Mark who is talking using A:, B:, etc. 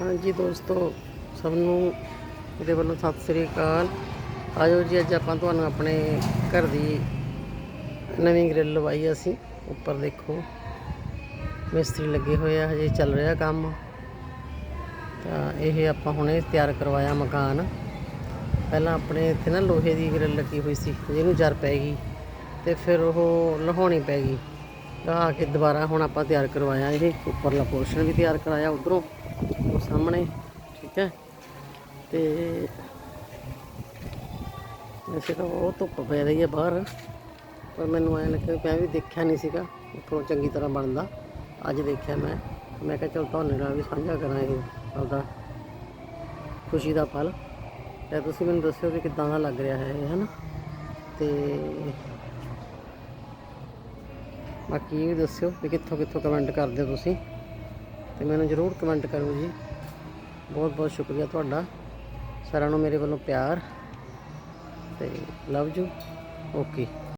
A: ਹਾਂਜੀ ਦੋਸਤੋ, ਸਭ ਨੂੰ ਮੇਰੇ ਵੱਲੋਂ ਸਤਿ ਸ੍ਰੀ ਅਕਾਲ। ਆਜੋ ਜੀ, ਅੱਜ ਆਪਾਂ ਤੁਹਾਨੂੰ ਆਪਣੇ ਘਰ ਦੀ ਨਵੀਂ ਗ੍ਰਿਲ ਲਵਾਈ ਅਸੀਂ। ਉੱਪਰ ਦੇਖੋ, ਮਿਸਤਰੀ ਲੱਗੇ ਹੋਏ ਆ, ਹਜੇ ਚੱਲ ਰਿਹਾ ਕੰਮ। ਤਾਂ ਇਹ ਆਪਾਂ ਹੁਣੇ ਤਿਆਰ ਕਰਵਾਇਆ ਮਕਾਨ। ਪਹਿਲਾਂ ਆਪਣੇ ਇੱਥੇ ਨਾ ਲੋਹੇ ਦੀ ਗ੍ਰਿਲ ਲੱਗੀ ਹੋਈ ਸੀ, ਜਿਹਨੂੰ ਜਰ ਪੈ ਗਈ ਤੇ ਫਿਰ ਉਹ ਲਹਾਉਣੀ ਪੈ ਗਈ। ਲਹਾ ਕੇ ਦੁਬਾਰਾ ਹੁਣ ਆਪਾਂ ਤਿਆਰ ਕਰਵਾਇਆ, ਇਹ ਉੱਪਰਲਾ ਪੋਰਸ਼ਨ ਵੀ ਤਿਆਰ ਕਰਾਇਆ ਉਧਰੋਂ। ਉਹ ਸਾਹਮਣੇ, ਠੀਕ ਹੈ? ਤੇ ਵੈਸੇ ਤਾਂ ਉਹ ਧੁੱਪ ਪੈ ਰਹੀ ਹੈ ਬਾਹਰ, ਪਰ ਮੈਨੂੰ ਐਂ ਲੱਗਿਆ ਮੈਂ ਵੀ ਦੇਖਿਆ ਨਹੀਂ ਸੀਗਾ ਉੱਪਰੋਂ ਚੰਗੀ ਤਰ੍ਹਾਂ ਬਣਦਾ। ਅੱਜ ਦੇਖਿਆ ਮੈਂ ਮੈਂ ਕਿਹਾ ਚਲ ਤੁਹਾਡੇ ਨਾਲ ਵੀ ਸਾਂਝਾ ਕਰਾਂ ਇਹ ਆਪਦਾ ਖੁਸ਼ੀ ਦਾ ਪਲ। ਤੇ ਤੁਸੀਂ ਮੈਨੂੰ ਦੱਸਿਓ ਕਿ ਕਿੱਦਾਂ ਦਾ ਲੱਗ ਰਿਹਾ ਹੈ ਇਹ, ਹਨਾ? ਤੇ ਬਾਕੀ ਇਹ ਵੀ ਦੱਸਿਓ ਵੀ ਕਿੱਥੋਂ ਕਿੱਥੋਂ ਕਮੈਂਟ ਕਰਦੇ ਹੋ ਤੁਸੀਂ। ਤੇ ਮੈਨੂੰ ਜ਼ਰੂਰ ਕਮੈਂਟ ਕਰੋ ਜੀ। ਬਹੁਤ ਬਹੁਤ ਸ਼ੁਕਰੀਆ ਤੁਹਾਡਾ। ਸਾਰਿਆਂ ਨੂੰ ਮੇਰੇ ਵੱਲੋਂ ਪਿਆਰ ਤੇ ਲਵ ਯੂ ਓਕੇ